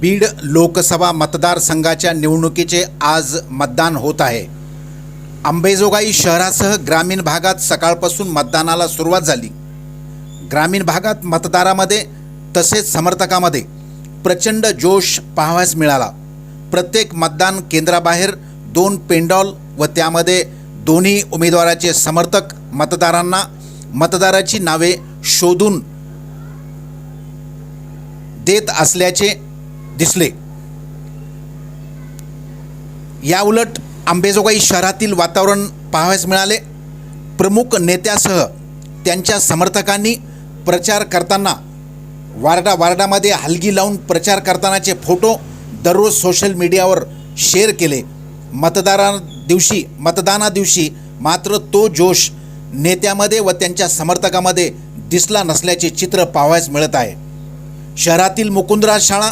बीड लोकसभा मतदारसंघाच्या निवडणुकीचे आज मतदान होत आहे. अंबेजोगाई शहरासह ग्रामीण भागात सकाळपासून मतदानाला सुरुवात झाली. ग्रामीण भागात मतदारामध्ये तसेच समर्थकामध्ये प्रचंड जोश पाहावयास मिळाला. प्रत्येक मतदान केंद्राबाहेर दोन पेंडॉल व त्यामध्ये दोन्ही उमेदवाराचे समर्थक मतदारांना मतदाराची नावे शोधून देत असल्याचे दिसले. याउलट आंबेजोगाई शहरातील वातावरण पाहावयास मिळाले. प्रमुख नेत्यासह त्यांच्या समर्थकांनी प्रचार करताना वार्डा वार्डामध्ये हलगी लावून प्रचार करतानाचे फोटो दररोज सोशल मीडियावर शेअर केले. मतदारा दिवशी मतदाना दिवशी मात्र तो जोश नेत्यामध्ये व त्यांच्या समर्थकामध्ये दिसला नसल्याचे चित्र पाहावयास मिळत आहे. शहरातील मुकुंदराज शाळा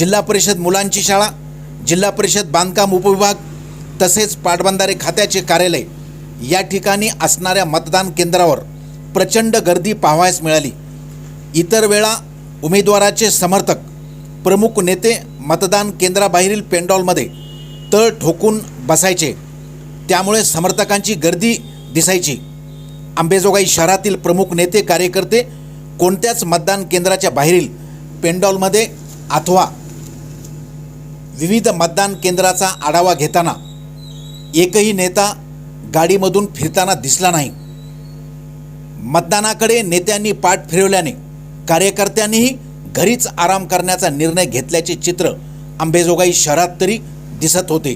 जिल्हा परिषद मुलांची शाळा जिल्हा परिषद बांधकाम उपविभाग तसेच पाटबंधारे खात्याचे कार्यालय या ठिकाणी असणाऱ्या मतदान केंद्रावर प्रचंड गर्दी पाहावयास मिळाली. इतर वेळा उमेदवाराचे समर्थक प्रमुख नेते मतदान केंद्राबाहेरील पेंडॉलमध्ये तळ ठोकून बसायचे. त्यामुळे समर्थकांची गर्दी दिसायची. आंबेजोगाई शहरातील प्रमुख नेते कार्यकर्ते कोणत्याच मतदान केंद्राच्या बाहेरील पेंडॉलमध्ये अथवा विविध मतदान केंद्राचा आढावा घेताना एकही नेता गाडीमधून फिरताना दिसला नाही. मतदानाकडे नेत्यांनी पाठ फिरवल्याने कार्यकर्त्यांनीही घरीच आराम करण्याचा निर्णय घेतल्याचे चित्र अंबेजोगाई शहरात तरी दिसत होते.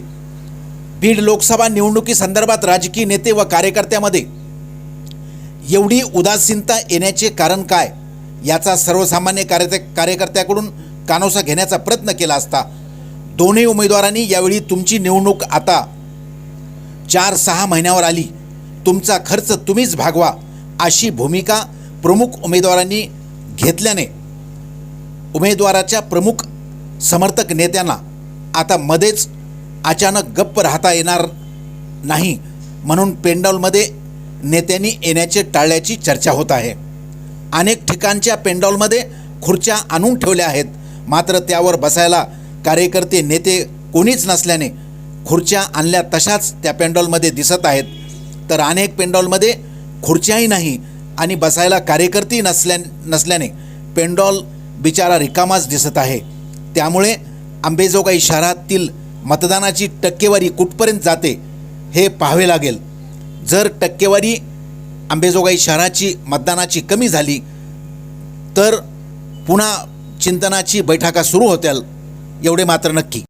बीड लोकसभा निवडणुकीसंदर्भात राजकीय नेते व कार्यकर्त्यामध्ये एवढी उदासीनता येण्याचे कारण काय? याचा सर्वसामान्य कार्य कार्यकर्त्याकडून कानोसा घेण्याचा प्रयत्न केला असता दोन्ही उमेदवारांनी यावेळी तुमची निवडणूक आता चार सहा महिन्यावर आली. तुमचा खर्च तुम्हीच भागवा अशी भूमिका प्रमुख उमेदवारांनी घेतल्याने उमेदवाराच्या प्रमुख समर्थक नेत्यांना आता मध्येच अचानक गप्प राहता येणार नाही म्हणून पेंडॉलमध्ये नेत्यांनी येण्याचे टाळल्याची चर्चा होत आहे. अनेक ठिकाणच्या पेंडॉलमध्ये खुर्च्या आणून ठेवल्या आहेत. मात्र त्यावर बसायला कार्यकर्ते नेते कोणीच नसल्याने खुर्च्या आणल्या तशाच त्या पेंडॉलमध्ये दिसत आहेत. तर अनेक पेंडॉलमध्ये खुर्च्याही नाही आणि बसायला कार्यकर्ते नसल्या नसल्याने पेंडॉल बिचारा रिकामाच दिसत आहे. त्यामुळे आंबेजोगाई शहरातील मतदानाची टक्केवारी कुठपर्यंत जाते हे पाहावे लागेल. जर टक्केवारी आंबेजोगाई शहराची मतदानाची कमी झाली तर पुन्हा चिंतनाची बैठका सुरू होत्याल एवढे मात्र नक्की.